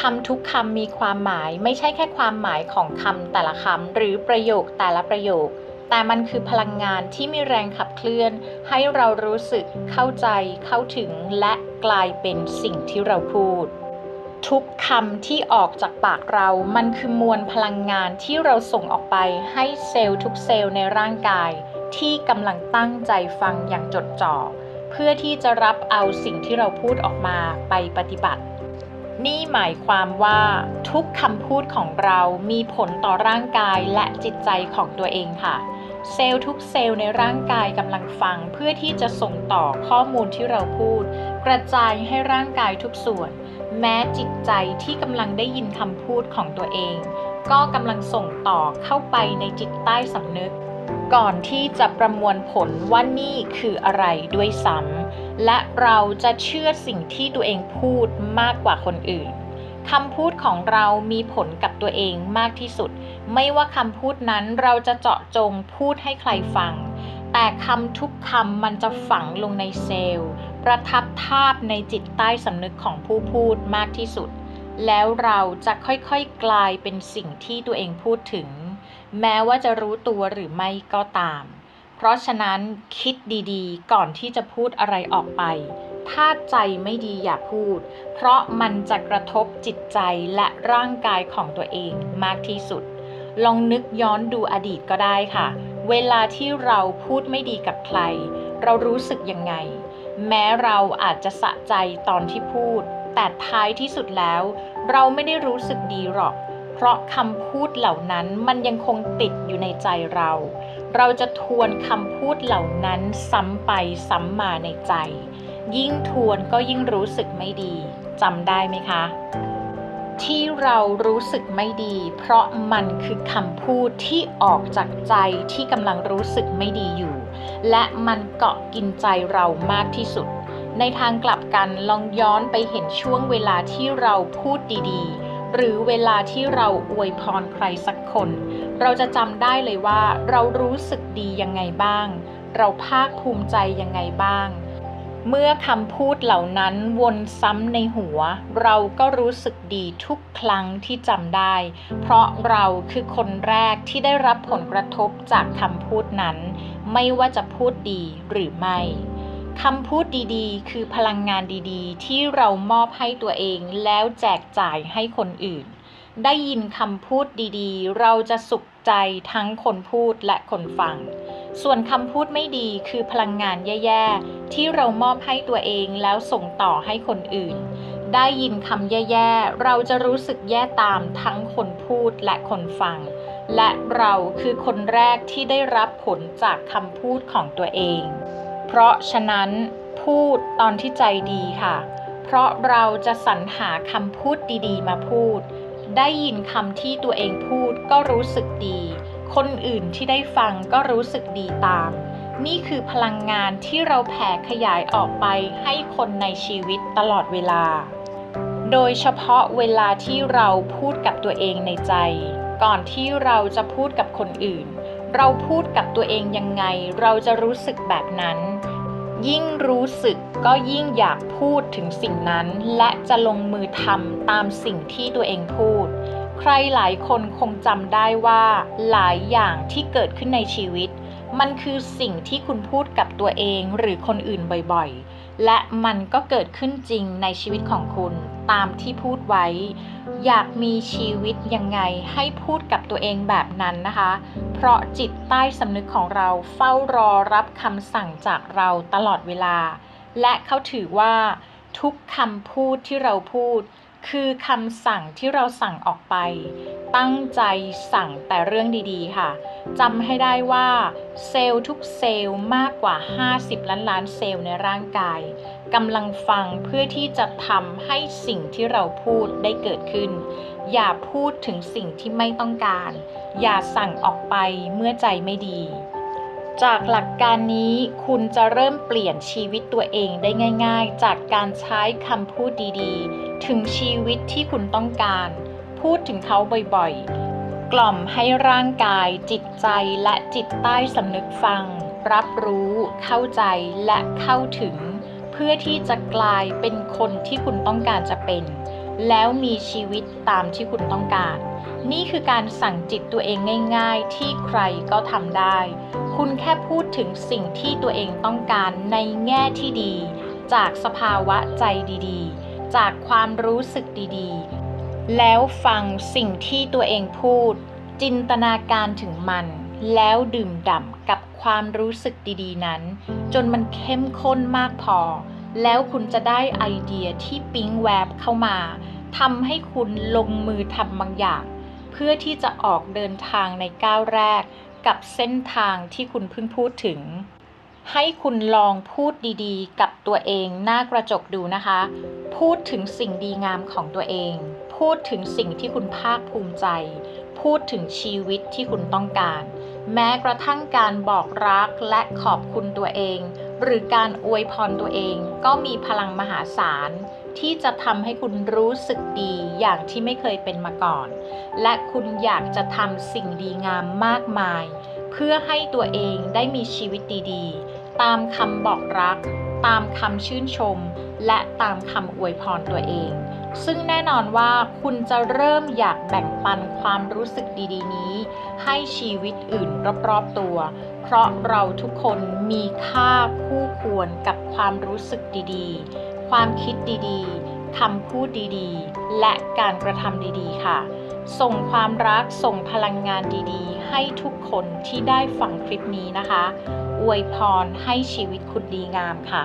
คำทุกคำมีความหมายไม่ใช่แค่ความหมายของคำแต่ละคำหรือประโยคแต่ละประโยค แต่มันคือพลังงานที่มีแรงขับเคลื่อน ให้เรารู้สึกเข้าใจเข้าถึงและกลายเป็นสิ่งที่เราพูด ทุกคำที่ออกจากปากเรา มันคือมวลพลังงานที่เราส่งออกไปให้เซลล์ทุกเซลล์ในร่างกาย ที่กำลังตั้งใจฟังอย่างจดจ่อ เพื่อที่จะรับเอาสิ่งที่เราพูดออกมาไปปฏิบัติ นี่หมายความว่าทุกคำพูดของเรามีผลต่อร่างกายและจิตใจของตัวเองค่ะ เซลล์ทุกเซลล์ในร่างกายกำลังฟัง เพื่อที่จะส่งต่อข้อมูลที่เราพูด กระจายให้ร่างกายทุกส่วน แม้จิตใจที่กำลังได้ยินคำพูดของตัวเอง ก็กำลังส่งต่อเข้าไปในจิตใต้สำนึก ก่อนที่จะประมวลผลว่านี่คืออะไรด้วยซ้ำ และเราจะเชื่อสิ่งที่ตัวเองพูดมากกว่าคนอื่นคำพูดของเรามีผลกับตัวเองมากที่สุด ไม่ว่าคำพูดนั้นเราจะเจาะจงพูดให้ใครฟัง แต่คำทุกคำมันจะฝังลงในเซลล์ ประทับทาบในจิตใต้สำนึกของผู้พูดมากที่สุด แล้วเราจะค่อยๆกลายเป็นสิ่งที่ตัวเองพูดถึง แม้ว่าจะรู้ตัวหรือไม่ก็ตาม ราะฉะนั้นคิดดีๆ ก่อนที่จะพูดอะไรออกไป ถ้าใจไม่ดีอย่าพูด เพราะมันจะกระทบจิตใจและร่างกายของตัวเองมากที่สุด ลองนึกย้อนดูอดีตก็ได้ค่ะ เวลาที่เราพูดไม่ดีกับใคร เรารู้สึกยังไง แม้เราอาจจะสะใจตอนที่พูด แต่ท้ายที่สุดแล้ว เราไม่ได้รู้สึกดีหรอก เพราะคำพูดเหล่านั้นมันยังคงติดอยู่ในใจเรา เราจะทวนคำพูดเหล่านั้นซ้ำไปซ้ำมาในใจ ยิ่งทวนก็ยิ่งรู้สึกไม่ดีจำได้ไหมคะ ที่เรารู้สึกไม่ดี เพราะมันคือคำพูดที่ออกจากใจที่กำลังรู้สึกไม่ดีอยู่ และมันเกาะกินใจเรามากที่สุด ในทางกลับกันลองย้อนไปเห็นช่วงเวลาที่เราพูดดีๆ หรือเวลาที่เราอวยพรใครสักคน เราจะจำได้เลยว่า เรารู้สึกดียังไงบ้าง เราภาคภูมิใจยังไงบ้าง เมื่อคำพูดเหล่านั้นวนซ้ำในหัว เราก็รู้สึกดีทุกครั้งที่จำได้ เพราะเราคือคนแรกที่ได้รับผลกระทบจากคำพูดนั้น ไม่ว่าจะพูดดีหรือไม่ คำพูดดีๆ คือพลังงานดีๆ ที่เรามอบให้ตัวเองแล้วแจกจ่ายให้คนอื่น ได้ยินคำพูดดีๆ เราจะสุขใจทั้งคนพูดและคนฟัง ส่วนคำพูดไม่ดีคือพลังงานแย่ๆ ที่เรามอบให้ตัวเองแล้วส่งต่อให้คนอื่น ได้ยินคำแย่ๆ เราจะรู้สึกแย่ตามทั้งคนพูดและคนฟัง และเราคือคนแรกที่ได้รับผลจากคำพูดของตัวเอง เพราะฉะนั้นพูดตอนที่ใจดีค่ะ เพราะเราจะสรรหาคำพูดดีๆ มาพูด ได้ยินคำที่ตัวเองพูดก็รู้สึกดี คนอื่นที่ได้ฟังก็รู้สึกดีตาม นี่คือพลังงานที่เราแผ่ขยายออกไปให้คนในชีวิตตลอดเวลา โดยเฉพาะเวลาที่เราพูดกับตัวเองในใจ ก่อนที่เราจะพูดกับคนอื่น เราพูดกับตัวเองยังไง เราจะรู้สึกแบบนั้น ยิ่งรู้สึกก็ยิ่งอยากพูดถึงสิ่งนั้น และจะลงมือทำตามสิ่งที่ตัวเองพูด ใครหลายคนคงจำได้ว่า หลายอย่างที่เกิดขึ้นในชีวิต มันคือสิ่งที่คุณพูดกับตัวเองหรือคนอื่นบ่อยๆ และมันก็เกิดขึ้นจริงในชีวิตของคุณตามที่พูดไว้ อยากมีชีวิตยังไงให้พูดกับตัวเองแบบนั้นนะคะ เพราะจิตใต้สำนึกของเราเฝ้ารอรับคำสั่งจากเราตลอดเวลา และเขาถือว่า ทุกคำพูดที่เราพูด คือคำสั่งที่เราสั่งออกไป ตั้งใจสั่งแต่เรื่องดีๆ ค่ะจำให้ได้ว่า เซลล์ทุกเซลล์มากกว่า 50 ล้านล้านเซลล์ในร่างกายกำลังฟังเพื่อที่จะทำให้สิ่งที่เราพูดได้เกิดขึ้น อย่าพูดถึงสิ่งที่ไม่ต้องการ อย่าสั่งออกไปเมื่อใจไม่ดี จากหลักการนี้คุณจะเริ่มเปลี่ยนชีวิตตัวเองได้ง่าย ๆ จากการใช้คำพูดดีๆ ถึงชีวิตที่คุณต้องการ พูดถึงเขาบ่อยๆ กล่อมให้ร่างกาย จิตใจและจิตใต้สำนึกฟัง รับรู้ เข้าใจและเข้าถึง เพื่อที่จะกลายเป็นคนที่คุณต้องการจะเป็น แล้วมีชีวิตตามที่คุณต้องการ นี่คือการสั่งจิตตัวเองง่าย ๆ ที่ใครก็ทำได้ คุณแค่พูดถึงสิ่งที่ตัวเองต้องการในแง่ที่ดี จากสภาวะใจดีๆ จากความรู้สึกดีๆ แล้วฟังสิ่งที่ตัวเองพูด จินตนาการถึงมัน แล้วดื่มด่ำกับความรู้สึกดีๆ นั้น จนมันเข้มข้นมากพอ แล้วคุณจะได้ไอเดียที่ปิ๊งแวบเข้ามาทำให้คุณลงมือทำบางอย่าง เพื่อที่จะออกเดินทางในก้าวแรก กับเส้นทางที่คุณเพิ่งพูดถึง ให้คุณลองพูดดีๆ กับตัวเองหน้ากระจกดูนะคะ พูดถึงสิ่งดีงามของตัวเอง พูดถึงสิ่งที่คุณภาคภูมิใจ พูดถึงชีวิตที่คุณต้องการ แม้กระทั่งการบอกรักและขอบคุณตัวเอง หรือการอวยพรตัวเองก็มีพลังมหาศาล ที่จะทำให้คุณรู้สึกดีอย่างที่ไม่เคยเป็นมาก่อน และคุณอยากจะทำสิ่งดีงามมากมาย เพื่อให้ตัวเองได้มีชีวิตดีๆ ตามคำบอกรัก ตามคำชื่นชม และตามคำอวยพรตัวเอง ซึ่งแน่นอนว่าคุณจะเริ่มอยากแบ่งปันความรู้สึกดีๆ นี้ ให้ชีวิตอื่นรอบๆตัว เพราะเราทุกคนมีค่าคู่ควรกับความรู้สึกดีๆ ความคิดดีๆคำพูดดีๆ และการกระทำดีๆ ค่ะ ส่งความรักส่งพลังงานดีๆ ให้ทุกคนที่ได้ฟังคลิปนี้นะคะ อวยพรให้ชีวิตคุณดีงามค่ะ